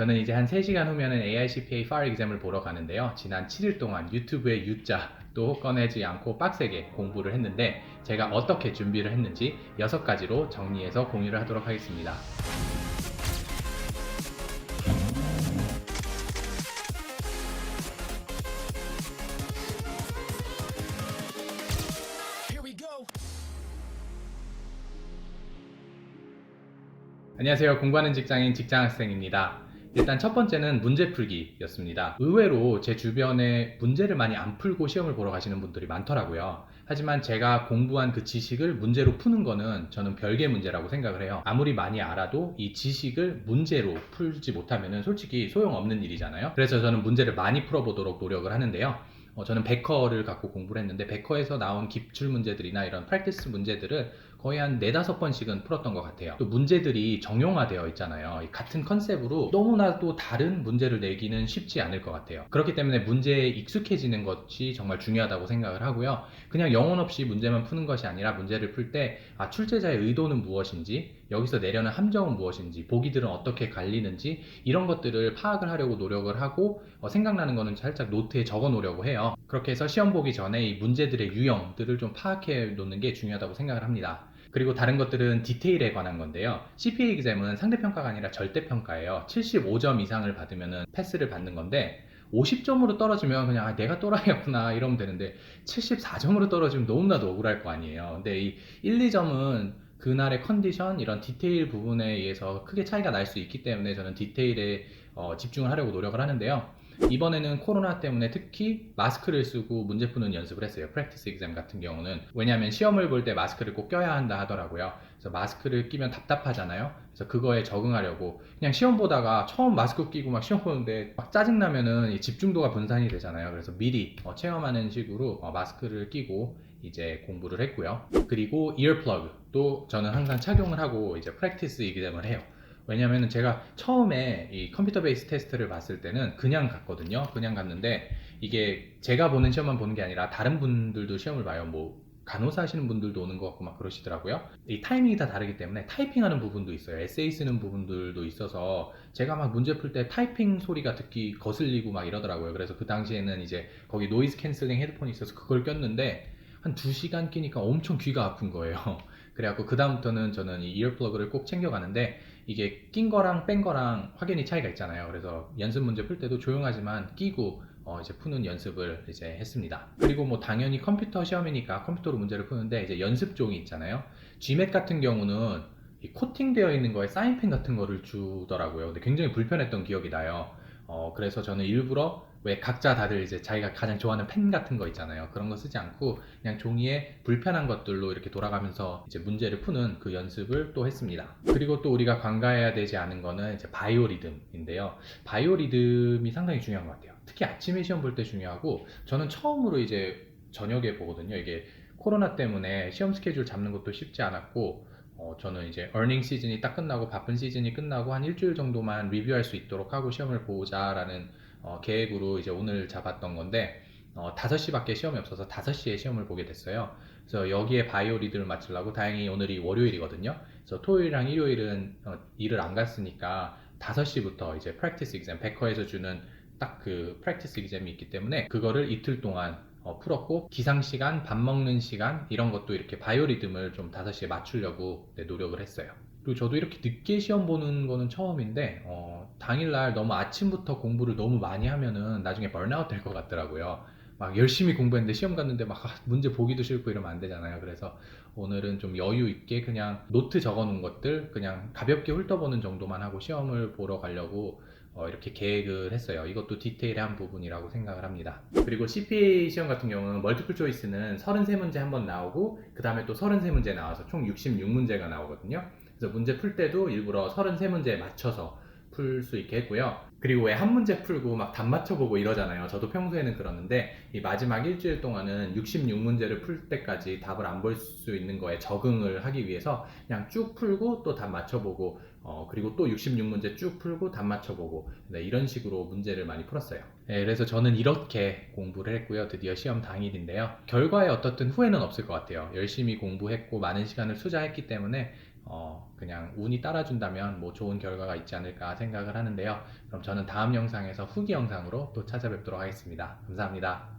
저는 이제 한 3시간 후면은 AICPA FAR exam을 보러 가는데요. 지난 7일 동안 유튜브의 U자 또 꺼내지 않고 빡세게 공부를 했는데 제가 어떻게 준비를 했는지 6가지로 정리해서 공유를 하도록 하겠습니다. 안녕하세요. 공부하는 직장인 직장학생입니다. 일단 첫 번째는 문제 풀기였습니다. 의외로 제 주변에 문제를 많이 안 풀고 시험을 보러 가시는 분들이 많더라고요. 하지만 제가 공부한 그 지식을 문제로 푸는 거는 저는 별개 문제라고 생각을 해요. 아무리 많이 알아도 이 지식을 문제로 풀지 못하면 솔직히 소용없는 일이잖아요. 그래서 저는 문제를 많이 풀어보도록 노력을 하는데요. 어, 저는 베커를 갖고 공부를 했는데 베커에서 나온 기출 문제들이나 이런 프랙티스 문제들을 거의 한 네다섯 번씩은 풀었던 것 같아요. 또 문제들이 정형화되어 있잖아요. 이 같은 컨셉으로 너무나도 다른 문제를 내기는 쉽지 않을 것 같아요. 그렇기 때문에 문제에 익숙해지는 것이 정말 중요하다고 생각을 하고요. 그냥 영혼 없이 문제만 푸는 것이 아니라 문제를 풀 때 아, 출제자의 의도는 무엇인지 여기서 내려는 함정은 무엇인지 보기들은 어떻게 갈리는지 이런 것들을 파악을 하려고 노력을 하고 어, 생각나는 거는 살짝 노트에 적어 놓으려고 해요. 그렇게 해서 시험 보기 전에 이 문제들의 유형들을 좀 파악해 놓는 게 중요하다고 생각을 합니다. 그리고 다른 것들은 디테일에 관한 건데요. CPA exam은 상대평가가 아니라 절대평가예요. 75점 이상을 받으면 패스를 받는 건데 50점으로 떨어지면 그냥 아, 내가 또라이였구나 이러면 되는데 74점으로 떨어지면 너무나도 억울할 거 아니에요. 근데 이 1, 2점은 그날의 컨디션 이런 디테일 부분에 의해서 크게 차이가 날 수 있기 때문에 저는 디테일에 어, 집중을 하려고 노력을 하는데요. 이번에는 코로나 때문에 특히 마스크를 쓰고 문제 푸는 연습을 했어요. 프랙티스 exam 같은 경우는. 왜냐하면 시험을 볼 때 마스크를 꼭 껴야 한다 하더라고요. 그래서 마스크를 끼면 답답하잖아요. 그래서 그거에 적응하려고 그냥 시험 보다가 처음 마스크 끼고 막 시험 보는데 막 짜증 나면은 이 집중도가 분산이 되잖아요. 그래서 미리 어, 체험하는 식으로 어, 마스크를 끼고 이제 공부를 했고요. 그리고 이어플러그도 저는 항상 착용을 하고 이제 프랙티스 exam을 해요. 왜냐면 제가 처음에 이 컴퓨터 베이스 테스트를 봤을 때는 그냥 갔거든요. 그냥 갔는데 이게 제가 보는 시험만 보는 게 아니라 다른 분들도 시험을 봐요. 뭐 간호사 하시는 분들도 오는 것 같고 막 그러시더라고요. 이 타이밍이 다 다르기 때문에 타이핑하는 부분도 있어요. 에세이 쓰는 부분들도 있어서 제가 막 문제 풀 때 타이핑 소리가 듣기 거슬리고 막 이러더라고요. 그래서 그 당시에는 이제 거기 노이즈 캔슬링 헤드폰이 있어서 그걸 꼈는데 한 2시간 끼니까 엄청 귀가 아픈 거예요. 그래갖고 그다음부터는 저는 이 이어플러그를 꼭 챙겨가는데 이게 낀 거랑 뺀 거랑 확연히 차이가 있잖아요. 그래서 연습 문제 풀 때도 조용하지만 끼고 어 이제 푸는 연습을 이제 했습니다. 그리고 뭐 당연히 컴퓨터 시험이니까 컴퓨터로 문제를 푸는데 이제 연습 종이 있잖아요. GMAT 같은 경우는 이 코팅되어 있는 거에 사인펜 같은 거를 주더라고요. 근데 굉장히 불편했던 기억이 나요. 어 그래서 저는 일부러 왜 각자 다들 이제 자기가 가장 좋아하는 펜 같은 거 있잖아요. 그런 거 쓰지 않고 그냥 종이에 불편한 것들로 이렇게 돌아가면서 이제 문제를 푸는 그 연습을 또 했습니다. 그리고 또 우리가 관가해야 되지 않은 거는 이제 바이오리듬인데요. 바이오리듬이 상당히 중요한 것 같아요. 특히 아침에 시험 볼 때 중요하고 저는 처음으로 이제 저녁에 보거든요. 이게 코로나 때문에 시험 스케줄 잡는 것도 쉽지 않았고 어, 저는 이제 earning 시즌이 딱 끝나고 바쁜 시즌이 끝나고 한 일주일 정도만 리뷰할 수 있도록 하고 시험을 보자라는 어, 계획으로 이제 오늘 잡았던 건데 어, 5시밖에 시험이 없어서 5시에 시험을 보게 됐어요. 그래서 여기에 바이오 리드를 맞추려고 다행히 오늘이 월요일이거든요. 그래서 토요일이랑 일요일은 어, 일을 안 갔으니까 5시부터 이제 프랙티스 exam 베커에서 주는 딱 그 프랙티스 exam이 있기 때문에 그거를 이틀 동안 어, 풀었고 기상 시간, 밥 먹는 시간 이런 것도 이렇게 바이오 리듬을 좀 5시에 맞추려고 네, 노력을 했어요. 그리고 저도 이렇게 늦게 시험 보는 거는 처음인데 어, 당일날 너무 아침부터 공부를 너무 많이 하면은 나중에 번아웃 될 것 같더라고요. 막 열심히 공부했는데 시험 갔는데 막 아, 문제 보기도 싫고 이러면 안 되잖아요. 그래서 오늘은 좀 여유 있게 그냥 노트 적어 놓은 것들 그냥 가볍게 훑어보는 정도만 하고 시험을 보러 가려고 어, 이렇게 계획을 했어요. 이것도 디테일한 부분이라고 생각을 합니다. 그리고 CPA 시험 같은 경우는 멀티플 초이스는 33문제 한 번 나오고 그 다음에 또 33문제 나와서 총 66문제가 나오거든요. 그래서 문제 풀 때도 일부러 33문제에 맞춰서 풀 수 있게 했고요. 그리고 왜 한 문제 풀고 막 답 맞춰보고 이러잖아요. 저도 평소에는 그러는데 이 마지막 일주일 동안은 66문제를 풀 때까지 답을 안 볼 수 있는 거에 적응을 하기 위해서 그냥 쭉 풀고 또 답 맞춰보고 어, 그리고 또 66문제 쭉 풀고 답 맞춰보고 네, 이런 식으로 문제를 많이 풀었어요. 네, 그래서 저는 이렇게 공부를 했고요. 드디어 시험 당일인데요. 결과에 어떻든 후회는 없을 것 같아요. 열심히 공부했고 많은 시간을 투자했기 때문에 어, 그냥 운이 따라준다면 뭐 좋은 결과가 있지 않을까 생각을 하는데요. 그럼 저는 다음 영상에서 후기 영상으로 또 찾아뵙도록 하겠습니다. 감사합니다.